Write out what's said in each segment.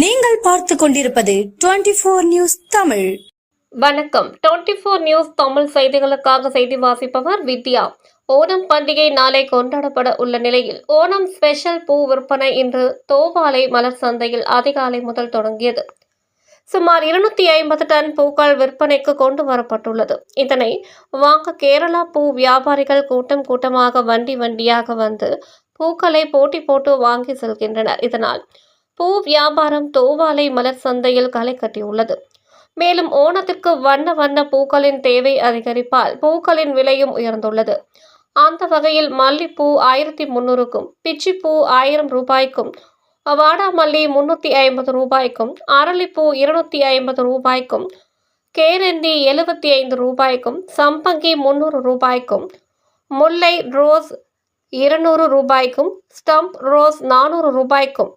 நீங்கள் பார்த்து கொண்டிருப்பது டுவெண்டி போர் நியூஸ் தமிழ். வணக்கம். டுவெண்ட்டி ஃபோர் நியூஸ் தமிழ் செய்திகளுக்காக செய்தி வாசிப்பவர் வித்யா. ஓணம் பண்டிகை நாளை கொண்டாடப்பட உள்ள நிலையில் ஓணம் ஸ்பெஷல் பூ விற்பனை இன்று தோவாலை மலர் சந்தையில் அதிகாலை முதல் தொடங்கியது. சுமார் இருநூத்தி ஐம்பது டன் பூக்கள் விற்பனைக்கு கொண்டு வரப்பட்டுள்ளது. இதனை வாங்க கேரளா பூ வியாபாரிகள் கூட்டம் கூட்டமாக வண்டி வண்டியாக வந்து பூக்களை போட்டி போட்டு வாங்கி செல்கின்றனர். இதனால் பூ வியாபாரம் தோவாலை மலர் சந்தையில் களை கட்டியுள்ளது. மேலும் ஓணத்திற்கு வண்ண வண்ண பூக்களின் தேவை அதிகரிப்பால் பூக்களின் விலையும் உயர்ந்துள்ளது. அந்த வகையில் மல்லிப்பூ ஆயிரத்தி முன்னூறுக்கும் பிச்சிப்பூ ஆயிரம் ரூபாய்க்கும் வாடாமல்லி முன்னூற்றி ஐம்பது ரூபாய்க்கும் அரளிப்பூ இருநூத்தி ஐம்பது ரூபாய்க்கும் கேரந்தி எழுபத்தி ஐந்து ரூபாய்க்கும் சம்பங்கி முந்நூறு ரூபாய்க்கும் முல்லை ரோஸ் இருநூறு ரூபாய்க்கும் ஸ்டம்ப் ரோஸ் நானூறு ரூபாய்க்கும்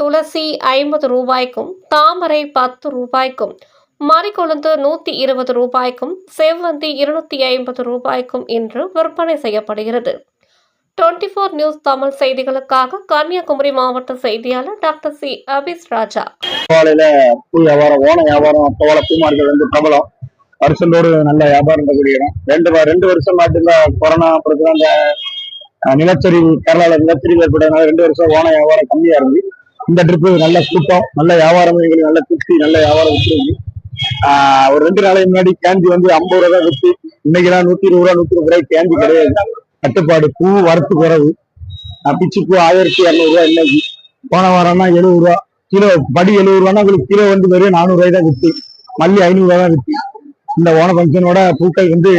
துளசி ஐம்பது ரூபாய்க்கும் தாமரை பத்து ரூபாய்க்கும் மறிக்கொழுந்து நூற்றி இருபது ரூபாய்க்கும் செவ்வந்தி இருநூத்தி ஐம்பது ரூபாய்க்கும் இன்று விற்பனை செய்யப்படுகிறது. டுவெண்ட்டி ஃபோர் நியூஸ் தமிழ் செய்திகளுக்காக கன்னியாகுமரி மாவட்ட செய்தியாளர் டாக்டர் சி. அபிஸ் ராஜா. தோவாலையில பூ வியாபாரம் ஓன வியாபாரம் தோவாலை பூ மார்க்கெட் வந்து பிரபலம். வருஷத்தோடு நல்ல வியாபாரம் இருக்கக்கூடிய இடம் ரெண்டு ரெண்டு வருஷம் நாட்டுல கொரோனா அப்புறம் அந்த அஹ், நிலச்சரிவு கேரளால நிலச்சரிவு ஏற்பட்டதுனால ரெண்டு வருஷம் ஓன வியாபாரம் கம்மியா இருந்து இந்த ட்ரிப்பு நல்ல கூட்டம் நல்ல வியாபாரம் எங்களுக்கு நல்ல திருப்தி நல்ல வியாபாரம் விட்டுருக்கு ஆஹ் ஒரு ரெண்டு நாளைக்கு முன்னாடி கேண்டி வந்து ஐம்பது ரூபா தான் வித்து இன்னைக்கெல்லாம் நூத்தி இருபது ரூபா நூத்தி இருபது ரூபாய் கேண்டி கிடையாது. கட்டுப்பாடு பூ வரத்து குறைவு. பிச்சு பூ ஆயிரத்தி இரநூறுவா இன்னைக்கு. போன வாரம்னா எழுபது ரூபா. கிலோ படி எழுபது ரூபானா உங்களுக்கு கிலோ வந்து வெறும் நானூறு ரூபாய் தான் விற்று மல்லி ஐநூறு தான் விற்று இந்த ஓன ஃபங்க்ஷனோட பூக்கள் வந்து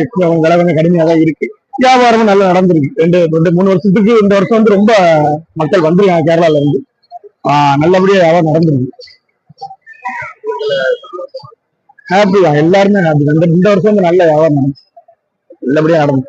விலை கொஞ்சம் கடுமையாக தான் இருக்கு. வியாபாரமும் நல்லா நடந்திருக்கு. ரெண்டு ரெண்டு மூணு வருஷத்துக்கு இந்த வருஷம் வந்து ரொம்ப மக்கள் வந்துருக்காங்க கேரளால இருந்து. நல்லபடியா வியாபாரம் நடந்திருக்கு. ஹாப்பி தான். எல்லாருமே ஹாப்பி தான். இந்த இந்த வருஷம் நல்ல வியாபாரம் நடந்து நல்லபடியா நடந்து